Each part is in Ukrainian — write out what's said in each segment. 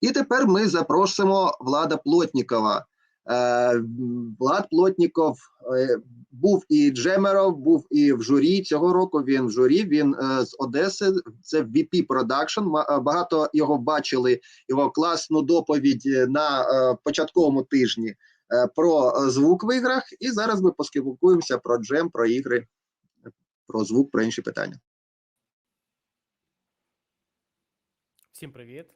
І тепер ми запросимо Влада Плотнікова. Е, Влад Плотніков е, був і джемером, був і в журі цього року. Він в журі. Він е, з Одеси. Це VP Production. Багато його бачили. Його класну доповідь на початковому тижні про звук в іграх. І зараз ми поспілкуємося про джем, про ігри, про звук, про інші питання. Всім привіт.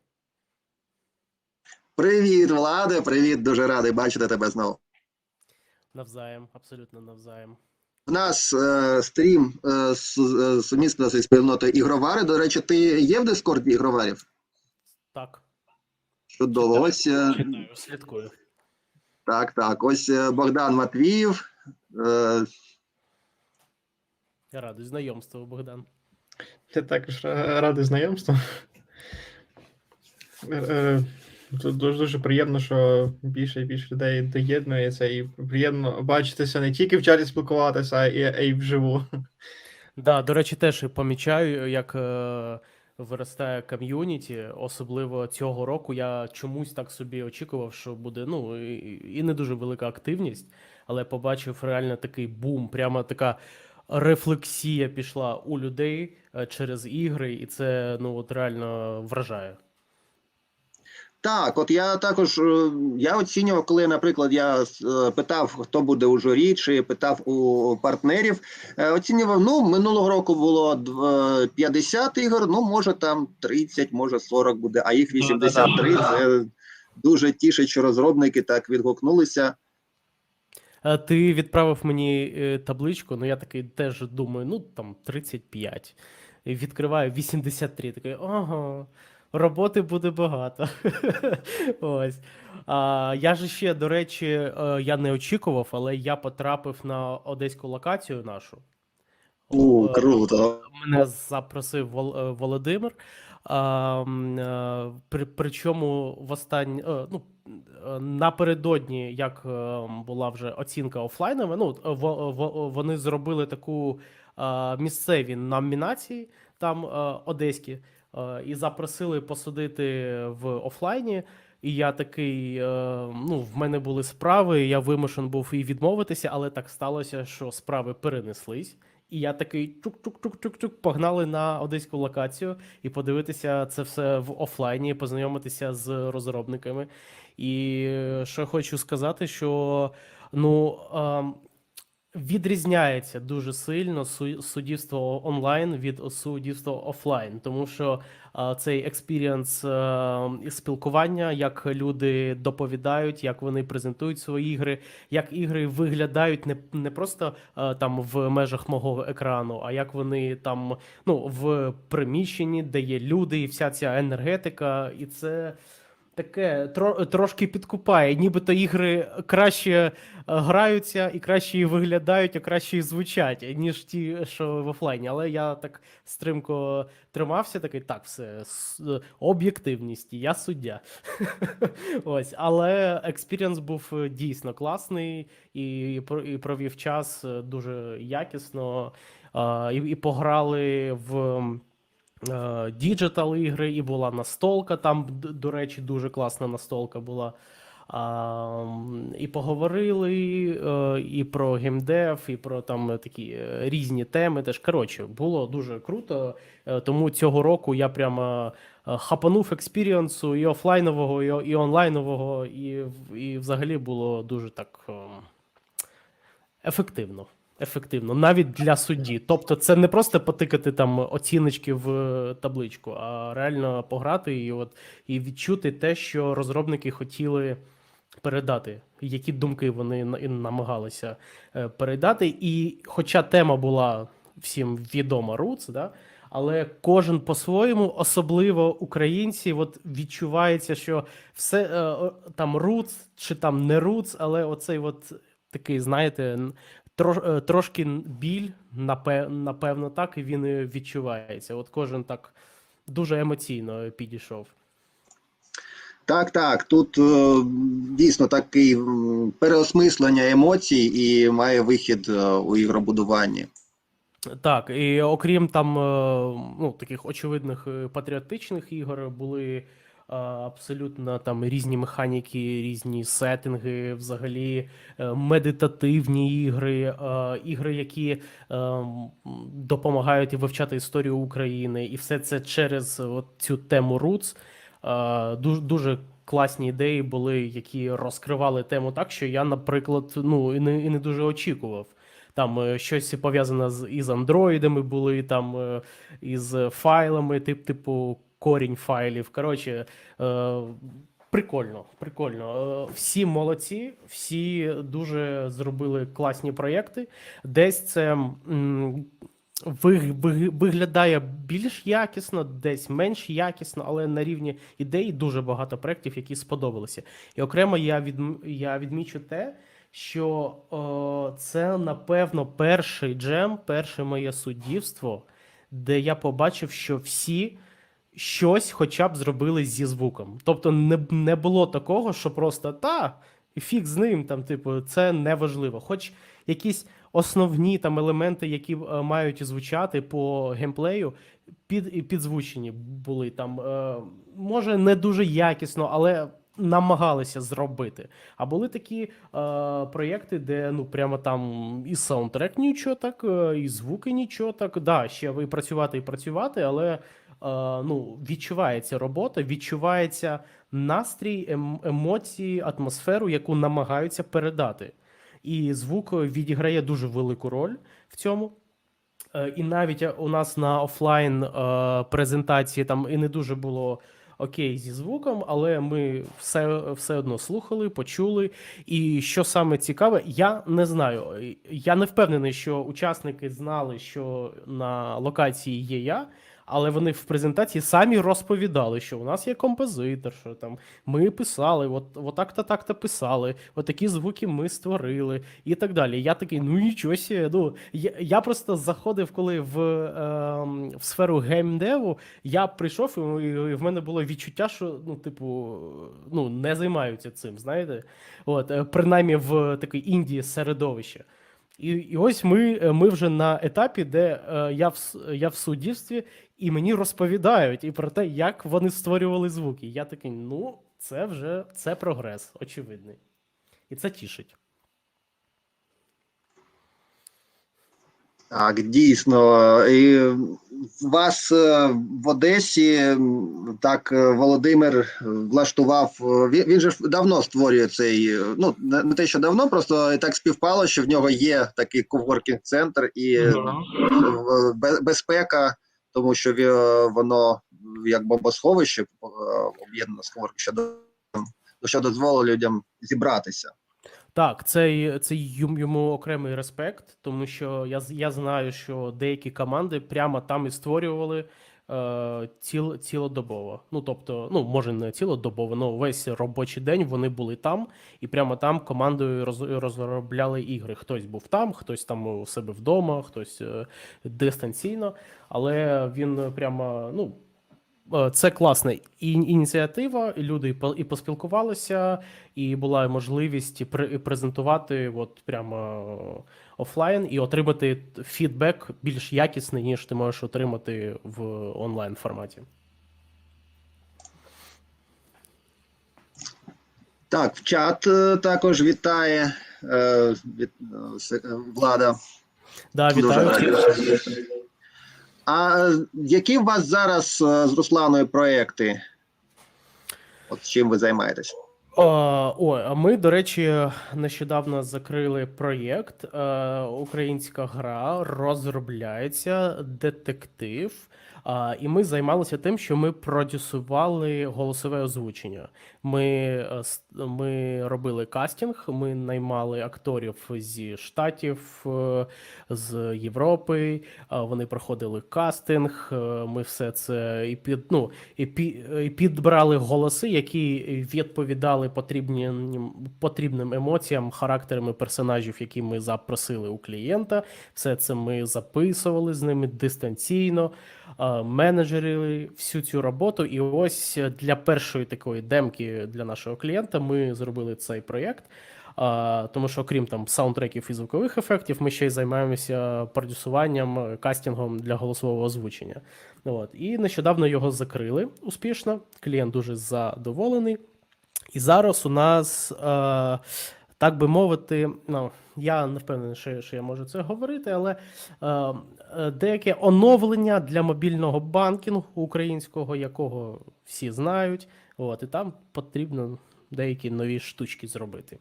Привіт, Владе! Привіт, дуже радий бачити тебе знову. Навзаєм, абсолютно навзаєм. У нас е, стрім е, з, е, сумісно зі спільнотою ігровари. До речі, ти є в Дискорді ігроварів? Так, Чудово. Ось е, читаю, слідкую. так, так. Ось е, Богдан Матвіїв. Е, Я радий знайомству, Богдан. Я також радий знайомству. Е, е, Тут дуже дуже приємно, що більше і більше людей доєднується, і приємно бачитися не тільки в чаті спілкуватися, а й, а вживу. Да, до речі, теж помічаю, як е, виростає ком'юніті. Особливо цього року я чомусь так собі очікував, що буде ну і, і не дуже велика активність, але побачив реально такий бум, прямо така рефлексія пішла у людей е, через ігри, і це ну от реально вражає. Так, от я також е, я оцінював, коли, наприклад, я е, питав, хто буде у журі, чи питав у партнерів. е, Оцінював, ну, минулого року було е, 50 ігор, ну, може там 30, може 40 буде, а їх 83. Це дуже тішить, що розробники так відгукнулися. Ти відправив мені табличку, ну я такий теж думаю, ну там 35. І відкриваю 83, такий, ага, роботи буде багато. Ось. А, я ж ще, до речі, е, я не очікував, але я потрапив на одеську локацію нашу. У, Е, круто. Мене запросив е, Володимир. А, при, причому в останні, е, ну, напередодні, як була вже оцінка офлайнова, ну, во- во- вони зробили таку місцеві номінації, там одеські, і запросили посадити в офлайні. І я такий, е, ну, в мене були справи, я вимушен був і відмовитися, але так сталося, що справи перенеслись. І я такий чук-чук-чук-чук-чук, погнали на одеську локацію і подивитися це все в офлайні, познайомитися з розробниками. І е, що хочу сказати, що ну. Відрізняється дуже сильно су- суддівство онлайн від суддівства офлайн, тому що а, цей експірієнс е, спілкування, як люди доповідають, як вони презентують свої ігри, як ігри виглядають не, не просто е, там в межах мого екрану, а як вони там ну, в приміщенні, де є люди, і вся ця енергетика, і це. Таке тро, трошки підкупає, нібито ігри краще е, граються і краще виглядають, і краще і звучать, ніж ті, що в офлайні. Але я так стримко тримався, такий так, все, об'єктивність, я суддя. Ось, але експірієнс був е, дійсно класний і, провів час е, дуже якісно. І пограли в діджитал ігри, і була настолка. Там, до речі, дуже класна настолка була. А, і поговорили е, і про геймдев, і про там такі е, різні теми. Теж коротше, було дуже круто. Е, Тому цього року я прямо е, хапанув експірієнсу і офлайнового, і, і онлайнового, і, і взагалі було дуже так ем, ефективно. Ефективно, навіть для судді. Тобто, це не просто потикати там оціночки в е, табличку, а реально пограти і от і відчути те, що розробники хотіли передати, які думки вони намагалися е, передати. І хоча тема була всім відома Roots, да, але кожен по-своєму, особливо українці, от відчувається, що все е, там Roots чи там не Roots, але оцей от такий, знаєте, трош, е, трошки біль, напевно, так, і він відчувається. От кожен так дуже емоційно підійшов. Так, так. Тут е, дійсно такий переосмислення емоцій і має вихід е, у ігробудуванні. Так, і окрім там е, ну, таких очевидних е, патріотичних ігор, були абсолютно там різні механіки, різні сеттинги, взагалі е, медитативні ігри, е, ігри, які е, допомагають вивчати історію України, і все це через цю тему Roots. Дуже дуже класні ідеї були, які розкривали тему так, що я, наприклад, ну і не, і не дуже очікував. Там щось пов'язане з із андроїдами були, там із файлами, тип, типу корінь файлів. Коротше, е, прикольно, прикольно. Е, Всі молодці, всі дуже зробили класні проєкти. Десь це м, ви- ви- виглядає більш якісно, десь менш якісно, але на рівні ідей дуже багато проєктів, які сподобалися. І окремо я, відм, я відмічу те, що е, це, напевно, перший джем, перше моє суддівство, де я побачив, що всі щось хоча б зробили зі звуком. Тобто не, не було такого, що просто та, і фіг з ним, там, типу, це неважливо. Хоч якісь основні там елементи, які е, мають звучати по геймплею, під, підзвучені були там. Е, може, не дуже якісно, але намагалися зробити. А були такі е, проєкти, де ну прямо там і саундтрек нічого так, е, і звуки нічого так. Да, ще ви працювати і працювати, але ну, відчувається робота, відчувається настрій, ем, емоції, атмосферу, яку намагаються передати. І звук відіграє дуже велику роль в цьому. Е, І навіть у нас на офлайн е, презентації там і не дуже було окей зі звуком, але ми все, все одно слухали, почули. І що саме цікаве, я не знаю. Я не впевнений, що учасники знали, що на локації є я. Але вони в презентації самі розповідали, що у нас є композитор, що там ми писали, от, от так-то писали, от такі звуки ми створили і так далі. Я такий, ну нічого сі, ну я, я просто заходив, коли в, е, в сферу геймдеву, я прийшов, і, і в мене було відчуття, що ну, типу, ну не займаються цим, знаєте, от е, принаймні в такій інді середовище. І, і ось ми, е, ми вже на етапі, де е, я в я в суддівстві, і мені розповідають і про те, як вони створювали звуки. Я такий, ну, це вже це прогрес, очевидний. І це тішить. Так, дійсно. І вас е, в Одесі так е, Володимир влаштував. е, Він, він же ж давно створює цей. Ну не те, що давно, просто так співпало, що в нього є такий коворкінг-центр і е, в- безпека, тому що воно як бомбосховище об'єднано з що дозволило людям зібратися. Так, це, це йому, окремий респект, тому що я, я знаю, що деякі команди прямо там і створювали е, ціл, цілодобово. Ну, тобто, ну, може, не цілодобово, але весь робочий день вони були там, і прямо там командою роз, розробляли ігри. Хтось був там, хтось там у себе вдома, хтось е, дистанційно, але він прямо, ну. Е, Це класна ініціатива, і люди і поспілкувалися, і була можливість презентувати от прямо офлайн і отримати фідбек більш якісний, ніж ти можеш отримати в онлайн форматі. Так, в чат е, також вітає е, від, е, е, влада. Да, вітаю. радий. А е, які у вас зараз е, з Русланою проекти? От чим ви займаєтесь? О, ой, а ми, до речі, нещодавно закрили проєкт. Е, українська гра розробляється, детектив. І ми займалися тим, що ми продюсували голосове озвучення. Ми, е, ми робили кастинг, ми наймали акторів зі Штатів, е, з Європи. Вони проходили кастинг. е, Ми все це і під ну і, пі, і підбрали голоси, які відповідали потрібним потрібним емоціям, характерами персонажів, які ми запросили у клієнта. Все це ми записували з ними дистанційно, е, менеджерили всю цю роботу. І ось для першої такої демки для нашого клієнта ми зробили цей проєкт. А, тому що, крім там саундтреків і звукових ефектів, ми ще й займаємося продюсуванням, е, кастингом для голосового озвучення. От. І нещодавно його закрили успішно. Клієнт дуже задоволений. І зараз у нас, е, так би мовити, ну, я не впевнений, що, що я можу це говорити, але е, е, деяке оновлення для мобільного банкінгу українського, якого всі знають. От, і там потрібно деякі нові штучки зробити.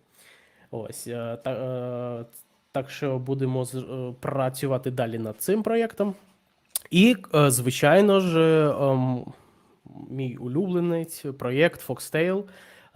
Ось, е, та, е, так що будемо е, працювати далі над цим проєктом. І, звичайно ж, ем, мій улюбленець проєкт Foxtail.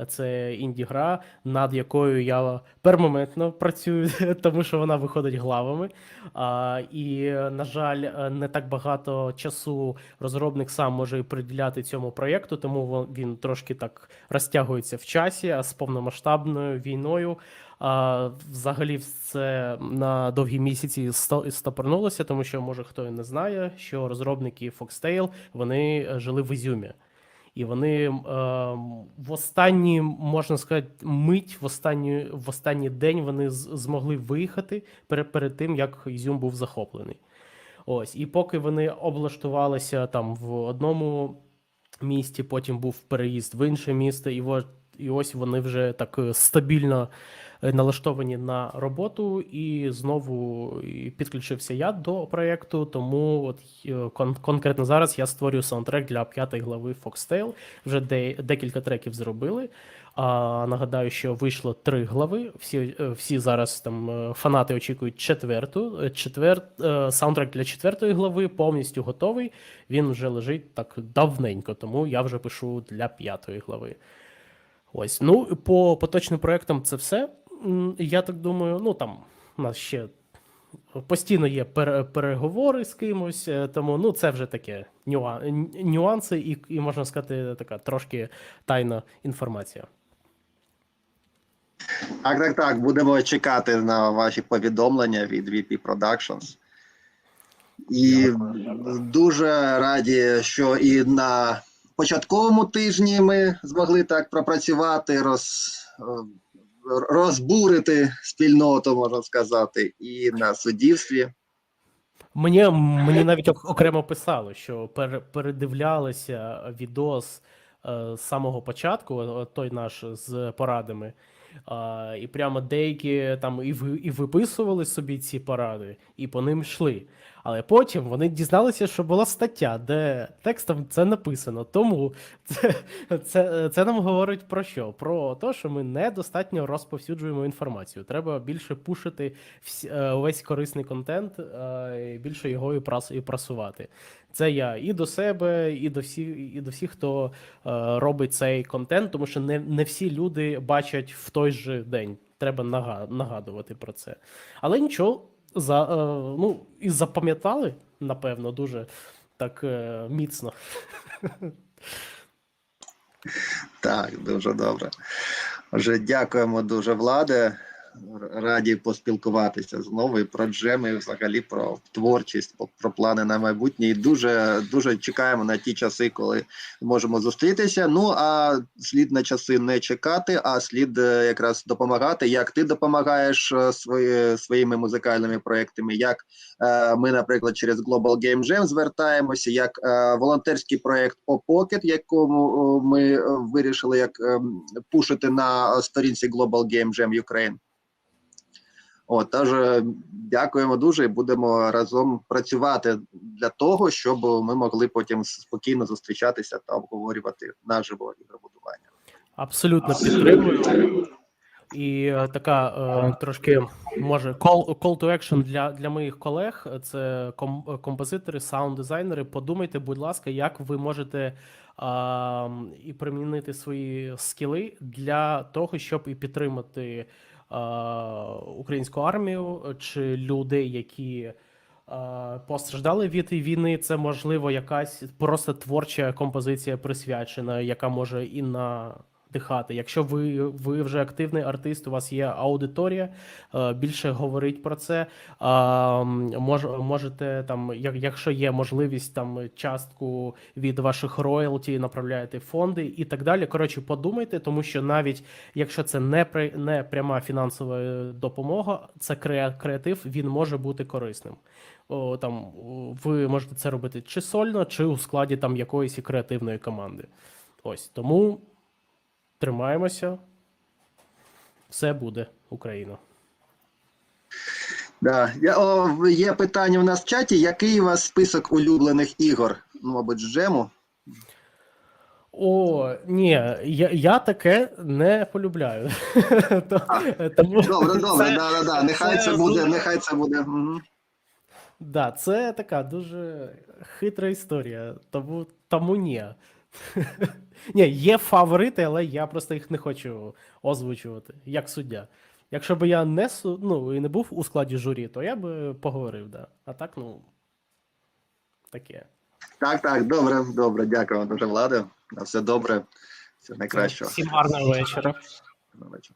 Це інді-гра, над якою я пермоментно працюю, тому що вона виходить главами. А, і, на жаль, е, не так багато часу розробник сам може приділяти цьому проєкту, тому він трошки так розтягується в часі, а з повномасштабною війною. А, взагалі, це на довгі місяці стопорнулося, тому що, може, хто і не знає, що розробники Foxtail вони е, жили в Ізюмі. І вони е, в останні, можна сказати, мить, в останній, в останній день вони змогли виїхати перед, перед тим, як Ізюм був захоплений. Ось, і поки вони облаштувалися там в одному місті, потім був переїзд в інше місто, і, і ось вони вже так е, стабільно налаштовані на роботу, і знову підключився я до проєкту. Тому от е, кон- конкретно зараз я створюю саундтрек для п'ятої глави Foxtail. Вже де, декілька треків зробили. А нагадаю, що вийшло три глави. Всі, е, всі зараз там е, фанати очікують четверту. Е, Четвер... е, Саундтрек для четвертої глави повністю готовий. Він вже лежить так давненько, тому я вже пишу для п'ятої глави. Ось. Ну, по поточним проектам це все. Я так думаю, ну там у нас ще постійно є переговори з кимось, е, тому ну це вже таке нюанси, і, і можна сказати, така трошки тайна інформація. Так, так, так. Будемо чекати на ваші повідомлення від VP Productions. І дуже раді, що і на початковому тижні ми змогли так пропрацювати, роз, е, розбурити спільноту, можна сказати, і на суддівстві. Мені, мені навіть окремо писали, що пере, передивлялися відос е, з самого початку, той наш з порадами. А, і прямо деякі там і, і виписували собі ці поради, і по ним йшли. Але потім вони дізналися, що була стаття, де текстом це написано. Тому це, це, це нам говорить про що? Про те, що ми недостатньо розповсюджуємо інформацію. Треба більше пушити е, увесь корисний контент, е, більше його і, прасувати. Це я і до себе, і до всіх, і до всіх, хто е, робить цей контент, тому що не, не всі люди бачать в той же день. Треба нагадувати про це. Але нічого, за, е, ну, і запам'ятали, напевно, дуже так е, міцно. Так, дуже добре. Вже дякуємо дуже, Владе. Раді поспілкуватися знову і про джеми, і взагалі про творчість, про- плани на майбутнє. І дуже дуже чекаємо на ті часи, коли можемо зустрітися. Ну а слід на часи не чекати, а слід е, якраз допомагати. Як ти допомагаєш е, свої, своїми музикальними проектами, як е, ми, наприклад, через Global Game Jam звертаємося, як е, волонтерський проект Pocket, якому ми е, вирішили як ем, пушити на сторінці Global Game Jam Ukraine. От, тож е, дякуємо дуже і будемо разом працювати для того, щоб ми могли потім спокійно зустрічатися та обговорювати наживо ігробудування. Абсолютно підтримую. І е, така е, трошки може call, call to action для, для моїх колег. Це ком, композитори, саунд-дизайнери. Подумайте, будь ласка, як ви можете а, і примінити свої скіли для того, щоб і підтримати українську армію чи людей, які. Постраждали від війни, це можливо якась просто творча композиція присвячена, яка може і на дихати. Якщо ви, ви вже активний артист, у вас є аудиторія, е, більше говорить про це. Мож, можете там, якщо є можливість, там частку від ваших роялті направляєте в фонди і так далі. Коротше, подумайте, тому що навіть якщо це не при не пряма фінансова допомога, це креатив, він може бути корисним. О, там ви можете це робити чи сольно, чи у складі там якоїсь креативної команди. Ось тому тримаємося. Все буде Україна. Да. Я, о, є питання у нас в чаті. Який у вас список улюблених ігор? Ну, мабуть, з джему. О, ні, я, я таке не полюбляю. То- Тому Добре, добре, це- да, да, да. Нехай це це буде, дуже- нехай це буде. Угу. Да, це така дуже хитра історія, тому, тому ні. Ні, є фаворити, але я просто їх не хочу озвучувати як суддя. Якщо б я не су- ну, і не був у складі журі, то я би поговорив, да. А так, ну таке. Так, так, добре, добре. Дякую вам дуже, Владе. На все добре. Все найкращого. Всім гарного вечора. Гарного вечір.